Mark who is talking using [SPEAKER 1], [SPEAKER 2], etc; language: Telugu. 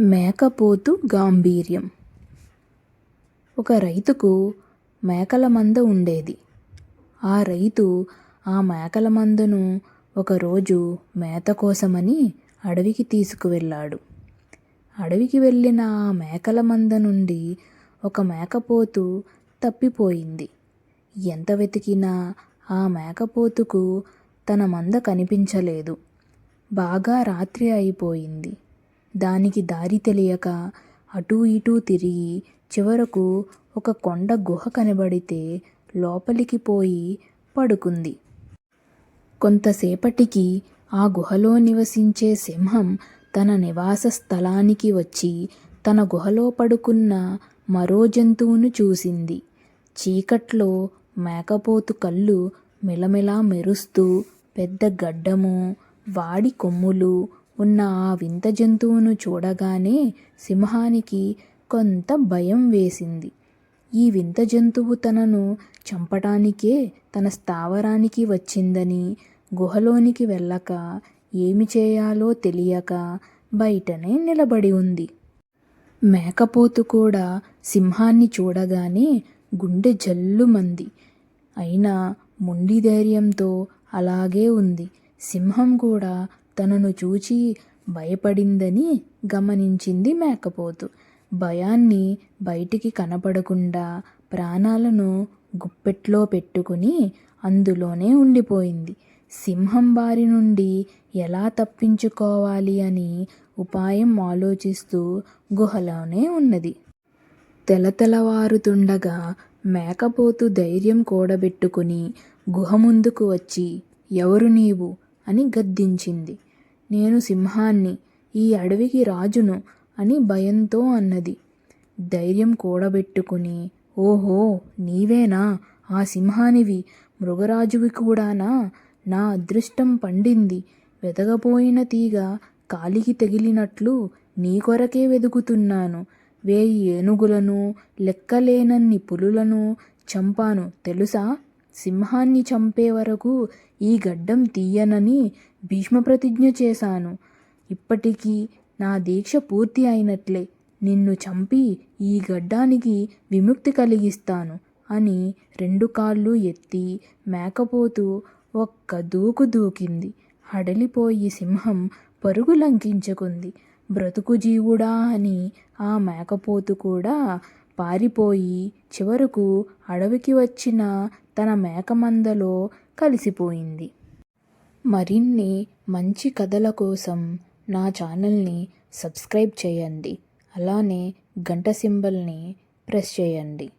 [SPEAKER 1] మేకపోతు గాంభీర్యం. ఒక రైతుకు మేకల మంద ఉండేది. ఆ రైతు ఆ మేకల మందను ఒకరోజు మేత కోసమని అడవికి తీసుకువెళ్ళాడు. అడవికి వెళ్ళిన ఆ మేకల మంద నుండి ఒక మేకపోతు తప్పిపోయింది. ఎంత వెతికినా ఆ మేకపోతుకు తన మంద కనిపించలేదు. బాగా రాత్రి అయిపోయింది. దానికి దారి తెలియక అటూ ఇటూ తిరిగి చివరకు ఒక కొండ గుహ కనబడితే లోపలికి పోయి పడుకుంది. కొంతసేపటికి ఆ గుహలో నివసించే సింహం తన నివాస స్థలానికి వచ్చి తన గుహలో పడుకున్న మరో జంతువును చూసింది. చీకట్లో మేకపోతు కళ్ళు మిలమిలా మెరుస్తూ పెద్ద గడ్డము వాడి కొమ్ములు ఉన్న ఆ వింత జంతువును చూడగానే సింహానికి కొంత భయం వేసింది. ఈ వింత జంతువు తనను చంపటానికే తన స్థావరానికి వచ్చిందని గుహలోనికి వెళ్ళక ఏమి చేయాలో తెలియక బయటనే నిలబడి ఉంది. మేకపోతు కూడా సింహాన్ని చూడగానే గుండె జల్లుమంది. అయినా మొండి ధైర్యంతో అలాగే ఉంది. సింహం కూడా తనను చూచి భయపడిందని గమనించింది మేకపోతు. భయాన్ని బయటికి కనపడకుండా ప్రాణాలను గుప్పెట్లో పెట్టుకుని అందులోనే ఉండిపోయింది. సింహం బారి నుండి ఎలా తప్పించుకోవాలి అని ఉపాయం ఆలోచిస్తూ గుహలోనే ఉన్నది. తెలతెలవారుతుండగా మేకపోతు ధైర్యం కూడబెట్టుకుని గుహ ముందుకు వచ్చి ఎవరు నీవు? అని గద్దించింది. నేను సింహాన్ని ఈ అడవికి రాజును అని భయంతో అన్నది. ధైర్యం కూడబెట్టుకుని ఓహో నీవేనా? ఆ సింహానివి మృగరాజువి కూడానా? నా అదృష్టం పండింది. వెతగపోయిన తీగ కాలికి తగిలినట్లు నీ కొరకే వెదుకుతున్నాను. వేయి ఏనుగులను లెక్కలేనన్ని పులులను చంపాను. తెలుసా? సింహాన్ని చంపే వరకు ఈ గడ్డం తీయనని భీష్మ ప్రతిజ్ఞ చేశాను. ఇప్పటికీ నా దీక్ష పూర్తి అయినట్లే. నిన్ను చంపి ఈ గడ్డానికి విముక్తి కలిగిస్తాను అని రెండు కాళ్ళు ఎత్తి మేకపోతు ఒక్క దూకు దూకింది. హడలిపోయి సింహం పరుగు లంకించుకుంది. బ్రతుకు జీవుడా అని ఆ మేకపోతు కూడా పారిపోయి చివరకు అడవికి వచ్చిన తన మేకమందలో కలిసిపోయింది. మరిన్ని మంచి కథల కోసం నా ఛానల్ని సబ్స్క్రైబ్ చేయండి. అలానే గంట సింబల్ని ప్రెస్ చేయండి.